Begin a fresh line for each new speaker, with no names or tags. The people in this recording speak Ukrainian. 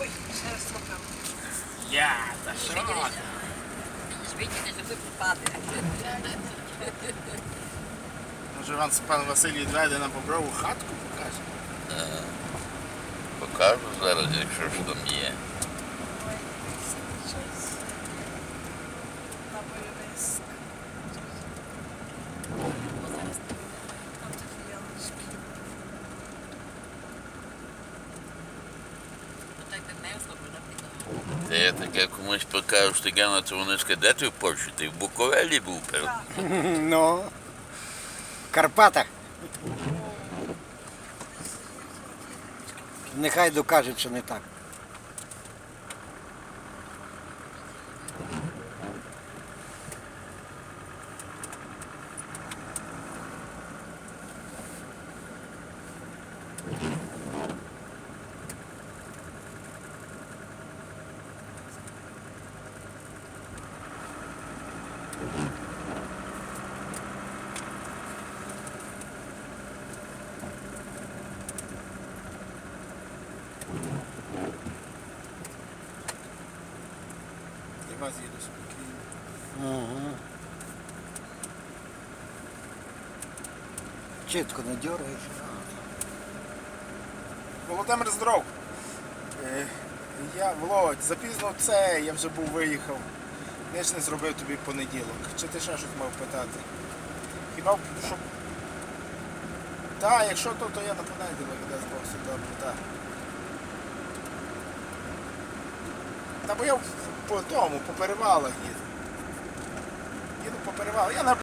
Ой, ще раз трохи.
Я, та що? ти?
Звідти не випадати.
Може вам пан Василій відведе на боброву хатку покаже?
Покажу зараз, якщо ж там є.
На бойовиськ. Там такі ялочки.
Так би мерзло, бо наприклад.
Та я таке комусь покажу, що таке на вони скажуть, де ти в Польщі? Ти в Буковелі був, певно.
Ну, в Карпатах. Нехай докажуть, що не так.
Спокійно.
Угу. Чітко не дергаєш.
Володимир Здров. Е, Я, Володь, запізно це, я вже був виїхав. Я ж не зробив тобі понеділок. Чи ти ще щось мав питати? Хіба б, щоб. Так, якщо то, то я на понеділок Бог все добре, так. Та бо я по тому, по перевалах їду. Їду по перевалах. Я на